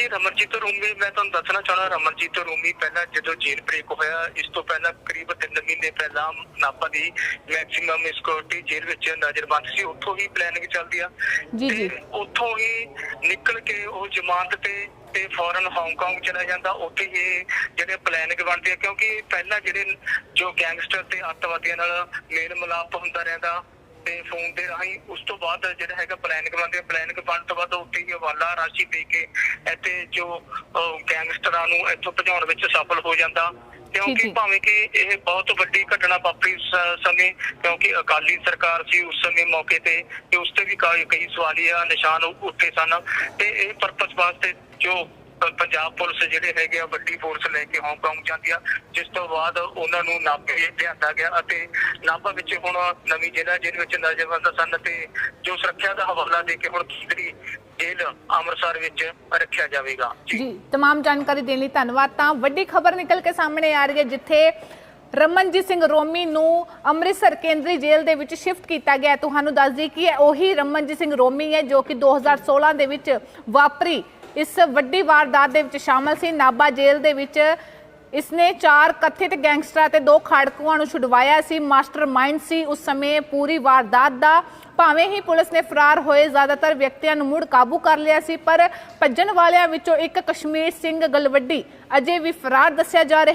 ਜੀ ਰਮਨਜੀਤ ਰੂਮੀ ਮੈਂ ਤੁਹਾਨੂੰ ਦੱਸਣਾ ਚਾਹਣਾ ਰਮਨਜੀਤ ਰੂਮੀ ਪਹਿਲਾਂ ਜਦੋਂ ਜੇਲ੍ਹ ਬ੍ਰੇਕ ਹੋਇਆ ਇਸ ਤੋਂ ਪਹਿਲਾਂ ਕਰੀਬ 3 ਮਹੀਨੇ ਪਹਿਲਾਂ ਨਾਪਾ ਦੀ ਮੈਕਸਿਮਮ ਸਿਕਿਉਰਿਟੀ ਜੇਲ੍ਹ ਵਿੱਚ ਨਜ਼ਰਬੰਦ ਸੀ ਉੱਥੋਂ ਹੀ ਪਲੈਨਿੰਗ ਚੱਲਦੀ ਆ ਜੀ, ਜੀ। ਉੱਥੋਂ ਹੀ ਨਿਕਲ ਕੇ ਉਹ ਜ਼ਮਾਨਤ ਤੇ ਤੇ ਫੌਰਨ ਹਾਂਗਕਾਂਗ ਚਲਾ ਜਾਂਦਾ ਉੱਥੇ ਹੀ ਜਿਹੜੇ ਪਲੈਨਿੰਗ ਬਣਦੇ ਆ ਕਿਉਂਕਿ ਪਹਿਲਾਂ ਜਿਹੜੇ ਜੋ ਗੈਂਗਸਟਰ ਤੇ ਅੱਤਵਾਦੀਆਂ ਨਾਲ ਮੇਲ ਮਿਲਾਪ ਹੁੰਦਾ ਰਹਿੰਦਾ ਤੇ ਫੋਨ ਦੇ ਰਾਹੀਂ ਉਸ ਤੋਂ ਬਾਅਦ ਜਿਹੜਾ ਹੈਗਾ ਪਲੈਨਿੰਗ ਬਣਦੇ ਪਲੈਨਿੰਗ ਬਣਨ ਤੋਂ ਬਾਅਦ ਉੱਥੇ ਹੀ ਹਵਾਲਾ ਰਾਸ਼ੀ ਦੇ ਕੇ ਇੱਥੇ ਜੋ ਗੈਂਗਸਟਰਾਂ ਨੂੰ ਇੱਥੋਂ ਭਜਾਉਣ ਵਿੱਚ ਸਫਲ ਹੋ ਜਾਂਦਾ ਕਿਉਂਕਿ। ਭਾਵੇਂ ਕਿ ਇਹ ਬਹੁਤ ਵੱਡੀ ਘਟਨਾ ਵਾਪਰੀ ਸਮੇਂ ਕਿਉਂਕਿ ਅਕਾਲੀ ਸਰਕਾਰ ਸੀ ਉਸ ਸਮੇਂ ਮੌਕੇ ਤੇ ਤੇ ਉਸ ਤੇ ਵੀ ਕਈ ਸਵਾਲੀਆ ਨਿਸ਼ਾਨ ਉੱਠੇ ਸਨ ਤੇ ਇਹ ਪਰਪਸ ਵਾਸਤੇ ਜੋ ਪੰਜਾਬ ਪੁਲਿਸ ਜਿਹੜੇ ਹੈਗੇ ਆ ਵੱਡੀ ਫੋਰਸ ਲੈ ਕੇ ਹਾਂਗਕਾਂਗ ਜਾਂਦੀ ਆ ਜਿਸ ਤੋਂ ਬਾਅਦ ਉਹਨਾਂ ਨੂੰ ਨਾਭੇ ਲਿਆਂਦਾ ਗਿਆ ਅਤੇ ਨਾਭਾ ਵਿੱਚ ਹੁਣ ਨਵੀਂ ਜ਼ਿਲ੍ਹਾ ਜੇਲ੍ਹ ਵਿੱਚ ਨਜ਼ਰਬੰਦ ਸਨ ਤੇ ਜੋ ਸੁਰੱਖਿਆ ਦਾ ਹਵਾਲਾ ਦੇ ਕੇ ਹੁਣ ਕੇਂਦਰੀ ਜੇਲ੍ਹ ਅੰਮ੍ਰਿਤਸਰ ਵਿੱਚ ਰੱਖਿਆ ਜਾਵੇਗਾ ਜੀ ਜੀ तमाम ਜਾਣਕਾਰੀ ਦੇਣ ਲਈ ਧੰਨਵਾਦ ਤਾਂ ਵੱਡੀ ਖਬਰ ਨਿਕਲ ਕੇ ਸਾਹਮਣੇ ਆ ਰਹੀ ਹੈ ਜਿੱਥੇ ਰਮਨਜੀਤ ਸਿੰਘ ਰੋਮੀ ਨੂੰ ਅੰਮ੍ਰਿਤਸਰ ਕੇਂਦਰੀ ਜੇਲ੍ਹ ਦੇ ਵਿੱਚ ਸ਼ਿਫਟ ਕੀਤਾ ਗਿਆ ਹੈ। ਤੁਹਾਨੂੰ ਦੱਸ ਦਈਏ ਕਿ ਇਹ ਉਹੀ ਰਮਨਜੀਤ ਸਿੰਘ ਰੋਮੀ ਹੈ ਜੋ ਕਿ 2016 ਦੇ ਵਿੱਚ ਵਾਪਰੀ ਇਸ ਵੱਡੀ ਵਾਰਦਾਤ ਦੇ ਵਿੱਚ ਸ਼ਾਮਲ ਸੀ। ਨਾਭਾ ਜੇਲ੍ਹ ਦੇ ਵਿੱਚ ਇਸਨੇ ਚਾਰ ਕਥਿਤ ਗੈਂਗਸਟਰਾਂ ਤੇ ਦੋ ਖਾੜਕੂਆਂ ਨੂੰ ਛੁਡਵਾਇਆ ਸੀ। ਮਾਸਟਰਮਾਈਂਡ ਸੀ। ਉਸ ਸਮੇਂ ਪੂਰੀ ਵਾਰਦਾਤ ਦਾ ਭਾਵੇਂ ਹੀ ਪੁਲਿਸ ਨੇ ਫਰਾਰ ਹੋਏ, ਜ਼ਿਆਦਾਤਰ ਵਿਅਕਤੀਆਂ ਨੂੰ ਮੁੜ ਕਾਬੂ ਕਰ ਲਿਆ ਸੀ, ਪਰ ਭੱਜਣ ਵਾਲਿਆਂ ਵਿੱਚੋਂ ਇੱਕ ਕਸ਼ਮੀਰ ਸਿੰਘ ਗਲਵੱਡੀ ਅਜੇ ਵੀ ਫਰਾਰ ਦੱਸਿਆ ਜਾ ਰਿਹਾ